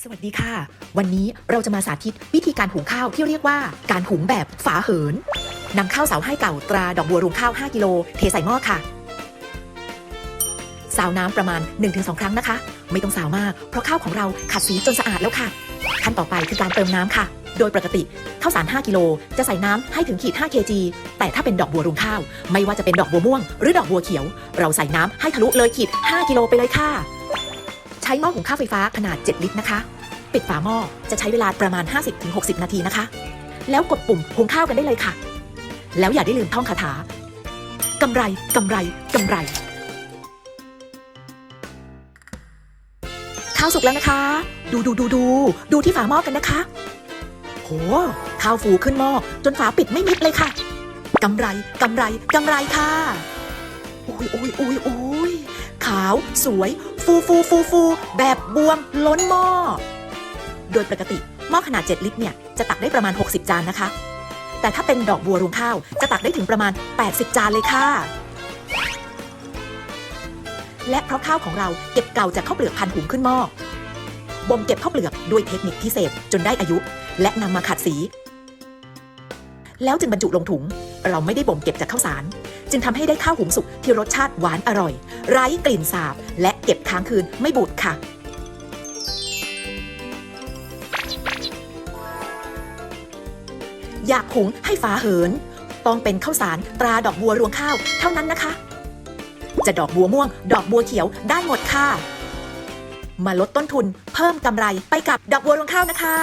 สวัสดีค่ะ วันนี้เราจะมาสาธิตวิธีการหุงข้าวที่เรียกว่าการหุงแบบฝาเหินนำข้าวเสาให้เก่าตราดอกบัวรวงข้าว 5 กิโล เทใส่หม้อค่ะสาวน้ำประมาณ 1-2 ครั้งนะคะ ไม่ต้องสาวมาก เพราะข้าวของเราขัดสีจนสะอาดแล้วค่ะ ขั้นต่อไปคือการเติมน้ำค่ะ โดยปกติข้าวสาร 5 กิโล จะใส่น้ำให้ถึงขีด 5 kg แต่ถ้าเป็นดอกบัวรวงข้าว ไม่ว่าจะเป็นดอกบัวม่วง หรือดอกบัวเขียว เราใส่น้ำให้ทะลุเลยขีด 5 กิโลไปเลยค่ะ ใช้หม้อหุงข้าวไฟฟ้าขนาด 7 ลิตรนะคะ ปิดฝาหม้อจะใช้เวลาประมาณ 50-60 นาทีนะคะ แล้วกดปุ่มหุงข้าวกันได้เลยค่ะ แล้วอย่าได้ลืมท่องคาถากำไรกำไรกำไร ข้าวสุกแล้วนะคะ ดูดูดูดูดูที่ฝาหม้อกันนะคะ โห ข้าวฟูขึ้นหม้อจนฝาปิดไม่มิดเลยค่ะกำไรกำไรกำไรค่ะอุ้ยอุ้ยอุ้ยอุ้ยขาว สวย ฟูฟูฟูฟูแบบบวมล้นหม้อ โดยปกติหม้อขนาด 7 ลิตรเนี่ยจะตักได้ประมาณ 60 จานนะคะ แต่ถ้าเป็นดอกบัวรวงข้าวจะตักได้ถึงประมาณ 80 จานเลยค่ะ และเพราะข้าวของเราเก็บเก่าจากข้าวเปลือกพันหุงขึ้นหม้อบ่มเก็บข้าวเปลือกด้วยเทคนิคพิเศษจนได้อายุ และนำมาขัดสี แล้วจึงบรรจุลงถุง เราไม่ได้บ่มเก็บจากข้าวสาร จึงทำให้ได้ข้าวหุงสุกที่รสชาติหวานอร่อย ไร้กลิ่นสาบ และเก็บค้างคืนไม่บูดค่ะ อยากหุงให้ฟ้าเหิน ต้องเป็นข้าวสารตราดอกบัวรวงข้าวเท่านั้นนะคะ จะดอกบัวม่วง ดอกบัวเขียวได้หมดค่ะ มาลดต้นทุนเพิ่มกำไรไปกับดอกบัวรวงข้าวนะคะ